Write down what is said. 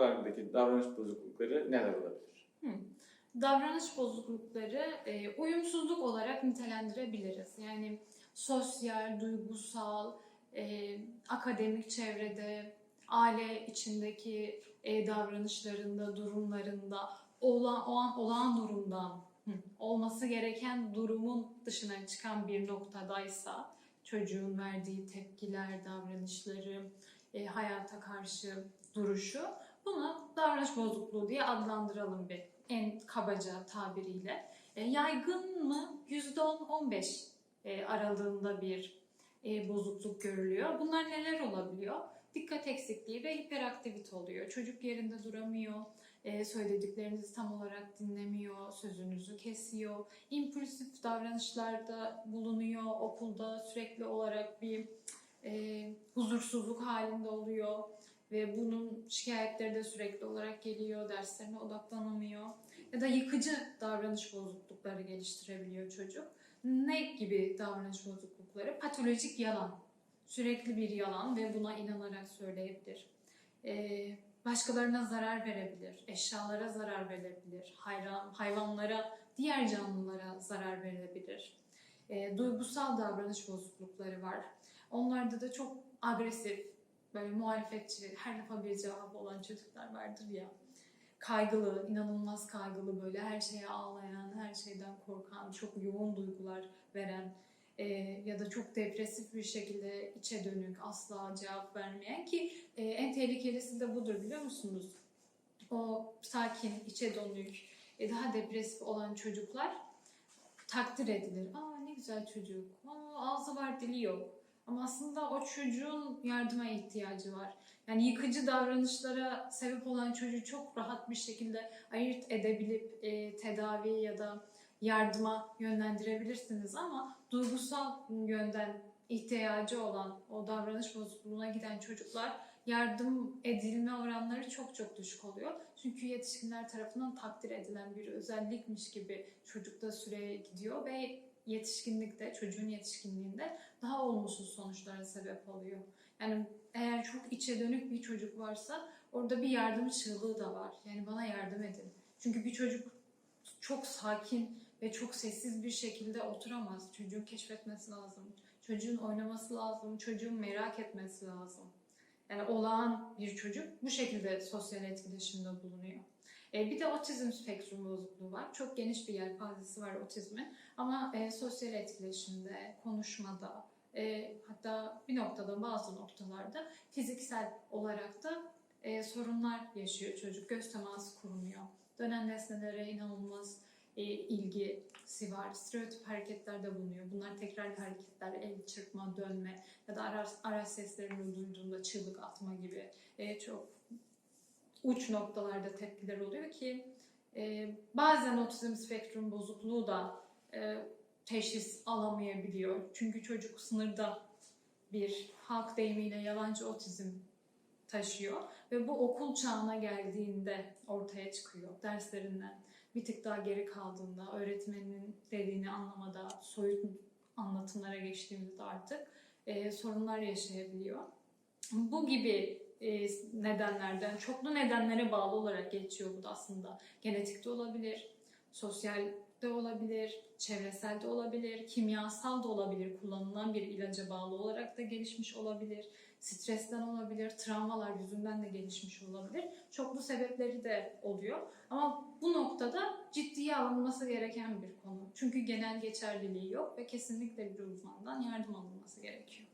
çocuklardaki davranış bozuklukları neler olabilir? Davranış bozuklukları e, uyumsuzluk olarak nitelendirebiliriz. Yani sosyal, duygusal, e, akademik çevrede, aile içindeki e, davranışlarında, durumlarında, olan, o an durumdan hı, olması gereken durumun dışına çıkan bir noktadaysa çocuğun verdiği tepkiler, davranışları, e, hayata karşı duruşu bunu davranış bozukluğu diye adlandıralım bir en kabaca tabiriyle. E, yaygın mı? %10-15 e, aralığında bir e, bozukluk görülüyor. Bunlar neler olabiliyor? Dikkat eksikliği ve hiperaktivite oluyor. Çocuk yerinde duramıyor, e, söylediklerinizi tam olarak dinlemiyor, sözünüzü kesiyor, impulsif davranışlarda bulunuyor, okulda sürekli olarak bir e, huzursuzluk halinde oluyor ve bunun şikayetleri de sürekli olarak geliyor, derslerine odaklanamıyor ya da yıkıcı davranış bozuklukları geliştirebiliyor çocuk. Ne gibi davranış bozuklukları? Patolojik yalan. Sürekli bir yalan ve buna inanarak söyleyebilir. Ee, başkalarına zarar verebilir, eşyalara zarar verebilir, hayran, hayvanlara, diğer canlılara zarar verebilir. Ee, duygusal davranış bozuklukları var. Onlarda da çok agresif, böyle muhalefetçi, her lafa bir cevap olan çocuklar vardır ya. Kaygılı, inanılmaz kaygılı böyle her şeye ağlayan, her şeyden korkan, çok yoğun duygular veren e, ya da çok depresif bir şekilde içe dönük, asla cevap vermeyen ki e, en tehlikelisi de budur biliyor musunuz? O sakin, içe dönük, e, daha depresif olan çocuklar takdir edilir. Aa ne güzel çocuk, Aa, ağzı var dili yok. Ama aslında o çocuğun yardıma ihtiyacı var. Yani yıkıcı davranışlara sebep olan çocuğu çok rahat bir şekilde ayırt edebilip e, tedavi ya da yardıma yönlendirebilirsiniz ama duygusal yönden ihtiyacı olan o davranış bozukluğuna giden çocuklar yardım edilme oranları çok çok düşük oluyor. Çünkü yetişkinler tarafından takdir edilen bir özellikmiş gibi çocukta süreye gidiyor ve yetişkinlikte, çocuğun yetişkinliğinde daha olumsuz sonuçlara sebep oluyor. Yani eğer çok içe dönük bir çocuk varsa orada bir yardım çığlığı da var. Yani bana yardım edin. Çünkü bir çocuk çok sakin ve çok sessiz bir şekilde oturamaz. Çocuğun keşfetmesi lazım. Çocuğun oynaması lazım. Çocuğun merak etmesi lazım. Yani olağan bir çocuk bu şekilde sosyal etkileşimde bulunuyor. E, bir de otizm spektrum bozukluğu var. Çok geniş bir yelpazesi var otizmin. Ama e, sosyal etkileşimde, konuşmada, e, hatta bir noktada bazı noktalarda fiziksel olarak da e, sorunlar yaşıyor çocuk. Göz teması kurmuyor. Dönen nesnelere inanılmaz e, ilgisi var. Stereotip hareketlerde bulunuyor. Bunlar tekrarlı hareketler, el çırpma, dönme ya da araç, araç seslerini duyduğunda çığlık atma gibi e, çok uç noktalarda tepkiler oluyor ki e, bazen otizm spektrum bozukluğu da e, teşhis alamayabiliyor. Çünkü çocuk sınırda bir halk deyimiyle yalancı otizm taşıyor ve bu okul çağına geldiğinde ortaya çıkıyor derslerinden. Bir tık daha geri kaldığında, öğretmenin dediğini anlamada, soyut anlatımlara geçtiğimizde artık e, sorunlar yaşayabiliyor. Bu gibi nedenlerden, çoklu nedenlere bağlı olarak geçiyor bu da aslında. Genetik de olabilir, sosyal de olabilir, çevresel de olabilir, kimyasal da olabilir, kullanılan bir ilaca bağlı olarak da gelişmiş olabilir, stresten olabilir, travmalar yüzünden de gelişmiş olabilir. Çoklu sebepleri de oluyor. Ama bu noktada ciddiye alınması gereken bir konu. Çünkü genel geçerliliği yok ve kesinlikle bir uzmandan yardım alınması gerekiyor.